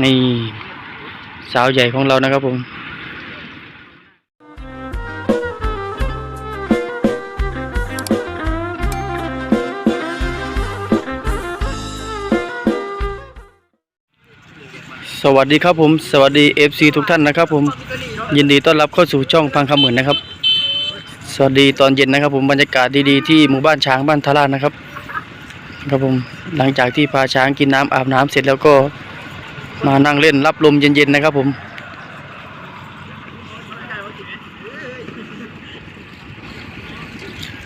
นี่สาวใหญ่ของเรานะครับผมสวัสดีครับผมสวัสดี FC ทุกท่านนะครับผมยินดีต้อนรับเข้าสู่ช่องพังคำเหมือนนะครับ สวัสดีตอนเย็นนะครับ ผมบรรยากาศดีๆที่หมู่บ้านช้างบ้านทารานะครับ ครับผมหลังจากที่พาช้างกินน้ำอาบน้ำเสร็จแล้วก็ มานั่งเล่นรับลมเย็นๆนะครับผม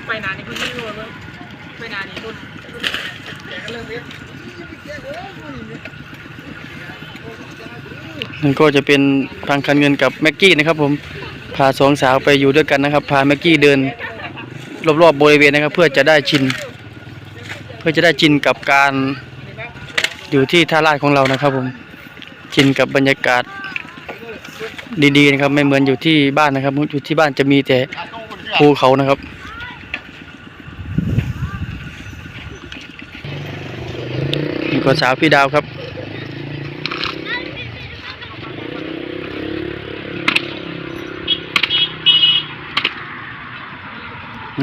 ไปนานนี่คุณไม่รู้เลยไปนานนี่คุณแกก็เริ่มเล่นนั่นก็จะเป็นพังคันเงินกับแม็กกี้นะครับผมพาสองสาวไปอยู่ด้วยกันนะครับ พาแม็กกี้เดินรอบๆบริเวณนะครับ เพื่อจะได้ชิน เพื่อจะได้ชินกับการอยู่ที่ท่าลาดของเรานะครับผม ชินกับบรรยากาศดีๆนะครับ ไม่เหมือนอยู่ที่บ้านนะครับ อยู่ที่บ้านจะมีแต่ภูเขานะครับนี่ก็สาวพี่ดาวครับ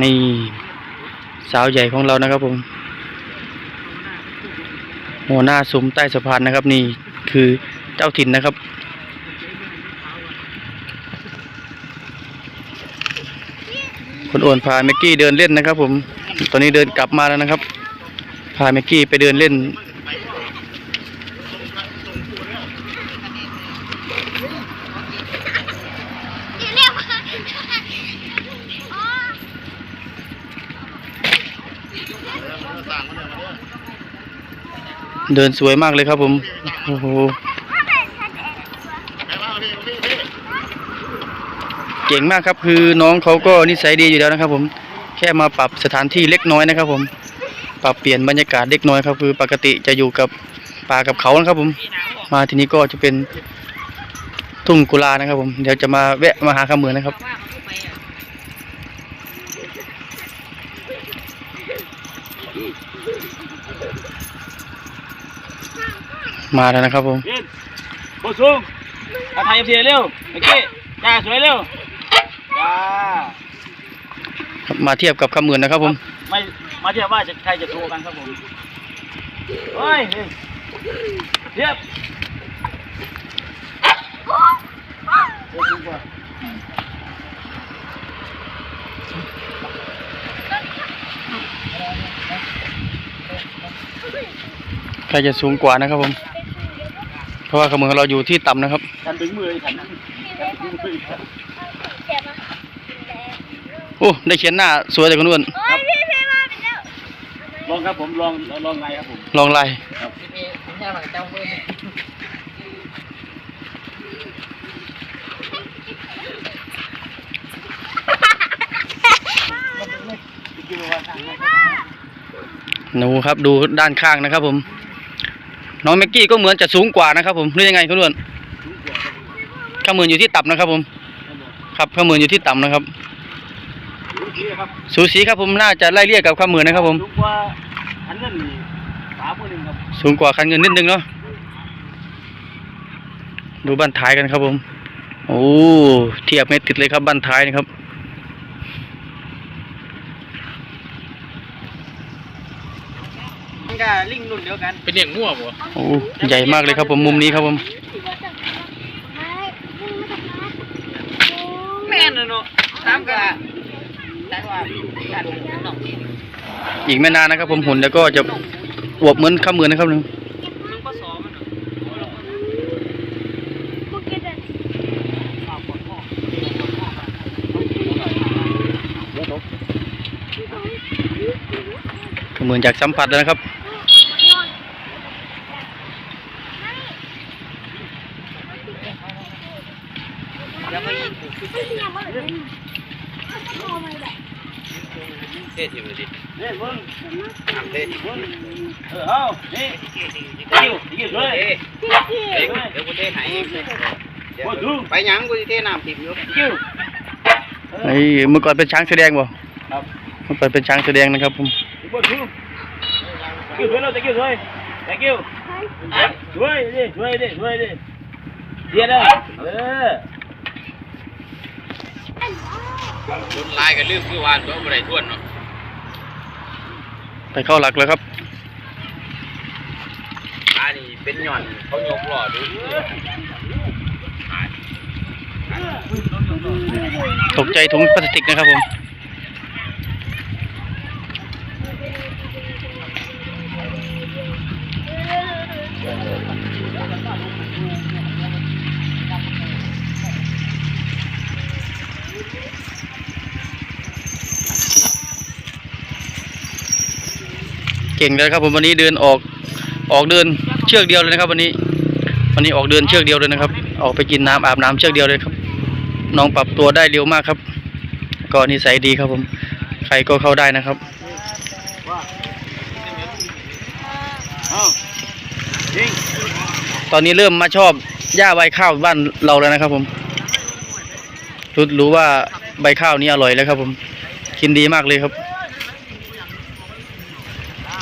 นี่สาวใหญ่ของเรานะครับผมหัวหน้าซุ้มใต้สะพานนะครับ นี่คือ เจ้าถิ่นนะครับคนโอนพาเมกกี้เดินเล่นนะครับ ผม ตอนนี้เดินกลับมาแล้วนะครับ พาเมกกี้ไปเดินเล่น เดินสวยมากเลยครับผม โอ้โห เก่งมากครับ คือน้องเขาก็นิสัยดีอยู่แล้วนะครับ ผมแค่มาปรับสถานที่เล็กน้อยนะครับ ผมปรับเปลี่ยนบรรยากาศเล็กน้อยครับ คือปกติจะอยู่กับป่ากับเขานะครับ ผมมาที่นี้ก็จะเป็นทุ่งกุลานะครับ ผมเดี๋ยวจะมาแวะมาหาคำเหมือนนะครับมาแล้วนะครับผมยินโบสูงมาถ่ายเอฟซีเร็วเมื่อกี้จ้าสวยเร็ว จ้าครับมาเทียบกับคำเหมือนนะครับผม ไม่มาเทียบว่าจะใครจะโทรกันครับผมเฮ้ยเฮ้ยเทียบโบสูงกว่าใครจะสูงกว่านะครับผม เพราะว่าคำเหมือนของเราอยู่ที่ต่ำนะครับฉันถึงมือฉันนะฉันถึงมือฉันโอ้ได้เขียนหน้าสวยแต่คนอ้วนลองครับผมลองลองไงครับผมลองลายหนูครับดูด้านข้างนะครับ ผม น้องแม็กกี้ก็เหมือนจะสูงกว่านะครับ ผมหรือยังไงคุณอ้วนข้ามือนอยู่ที่ต่ำนะครับ ผม ครับข้ามือนอยู่ที่ต่ำนะครับ ดูดีครับสูสีครับผมน่าจะไล่เรียกกับข้ามือนนะครับผม สูงกว่าอันนั้นนี่สามคนหนึ่งครับสูงกว่าคันเงินนิดนึงเนาะดูบ้านท้ายกันครับผม โอ้เทียบไม่ติดเลยครับบ้านท้ายนะครับมันก็ลิงรุ่นเดียวกันเป็นเลี้ยงงัวบ่โอ้ใหญ่มากเลยครับผมมุมนี้ครับผม แม่นน่ะเนาะตามกันแต่ว่าการน้ อีกไม่นานนะครับ ผมหุ่นแล้วก็จะอวบเหมือนข้ามือนะครับนึงเหมือนจากสัมผัสแล้วนะครับ แล้วก็ยิง เท่ทีเลยดิเฮ้ยเบิ้งทำเท่ทีเบิ้งเออเอานี่กิ้วกิ้วเลยเดี๋ยวเดี๋ยวกูเท่หายโอ้ดูไปยังกูจะเท่น้ำทิมอยู่กิ้วไอ้เมื่อก่อนเป็นช้างแสดงบ่ครับเมื่อก่อนเป็นช้างแสดงนะครับผมโอ้ดูกิ้วเลยเราจะกิ้วเลยแต่กิ้วช่วยดิช่วยดิช่วยดิเดียดเลยเออ โดนลายกันลืมคือวานตัวบ่ได้ทวนเนาะไปเข้าหลักเลยครับอันนี้เป็นหย่อนเขายกล้อดูตกใจถุงพลาสติกนะครับผม ก่งเลยครับผมวันนี้เดินออกออกเดินเชือกเดียวเลยนะครับ วันนี้ วันนี้ออกเดินเชือกเดียวเลยนะครับ ออกไปกินน้ำอาบน้ำเชือกเดียวเลยครับ น้องปรับตัวได้เร็วมากครับ ก็นิสัยดีครับผม ใครก็เข้าได้นะครับตอนนี้เริ่มมาชอบหญ้าใบข้าวบ้านเราแล้วนะครับ ผมรู้รู้ว่าใบข้าวนี้อร่อยแล้วครับ ผม กินดีมากเลยครับ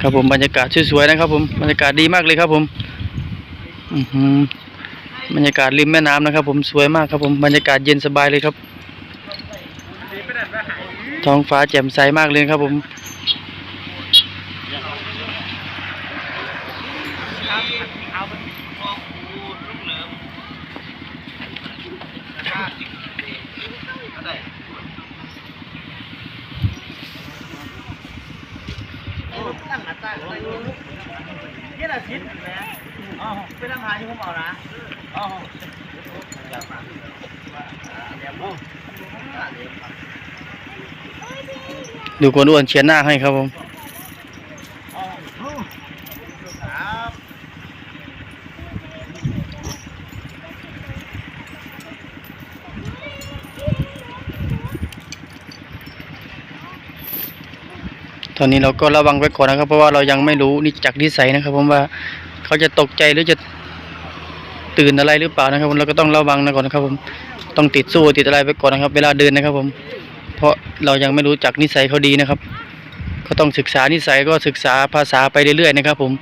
ครับผมบรรยากาศสวยๆนะครับ ผมบรรยากาศดีมากเลยครับ ผมอือหือบรรยากาศริมแม่น้ำนะครับ ผมสวยมากครับ ผมบรรยากาศเย็นสบายเลยครับ ท้องฟ้าแจ่มใสมากเลยครับ ผมแหละชิ้นแหมอ๋ อไปทำหาที่ผมเอานะอ๋อดูคนอ้วนเชียร์หน้าให้ครับผมครับตอนนี้เราก็ระวังไว้ก่อนนะครับ เพราะว่าเรายังไม่รู้นี่จากนิสัยนะครับ ผมว่าเขาจะตกใจหรือจะ ตื่นอะไรหรือเปล่านะครับผมเราก็ต้องระวังนะก่อนนะครับผมต้องติดสู้ติดอะไรไปก่อนนะครับ เวลาเดินนะครับผม เพราะเรายังไม่รู้จักนิสัยเขาดีนะครับ ก็ต้องศึกษานิสัยก็ศึกษาภาษาไปเรื่อยๆนะครับ ผม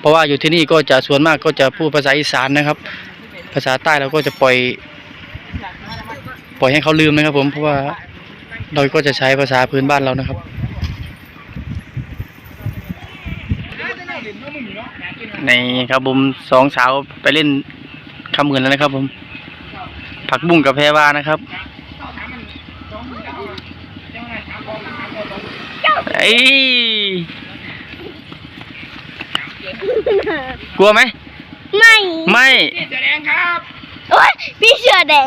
เพราะว่าอยู่ที่นี่ก็จะส่วนมากก็จะพูดภาษาอีสานนะครับ ภาษาใต้เราก็จะปล่อย ปล่อยให้เขาลืมนะครับ ผมเพราะว่าเราก็จะใช้ภาษาพื้นบ้านเรานะครับในครับผมสองสาวไปเล่น คำเงินแล้วนะครับ ผม ผักบุ้งกับแพรวานะครับไอ้ยกลัวไหม ไม่ไม่โอ้ยพี่เสือแดง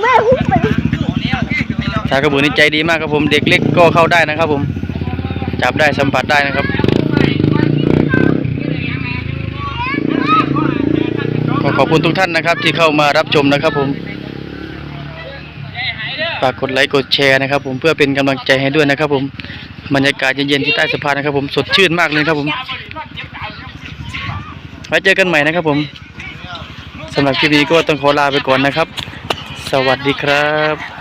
แม่หุ้มไปชากระบือนี่ใจดีมากครับผม เด็กเล็กก็เข้าได้นะครับผม จับได้สัมผัสได้นะครับก็ขอบคุณทุกท่านนะครับ ที่เข้ามารับชมนะครับผมฝากกดไลค์กดแชร์นะครับ ผมเพื่อเป็นกำลังใจให้ด้วยนะครับ ผมบรรยากาศเย็นๆที่ใต้สะพานนะครับ ผมสดชื่นมากเลยครับผมไว้เจอกันใหม่นะครับ ผมสำหรับคลิปนี้ก็ต้องขอลาไปก่อนนะครับ สวัสดีครับ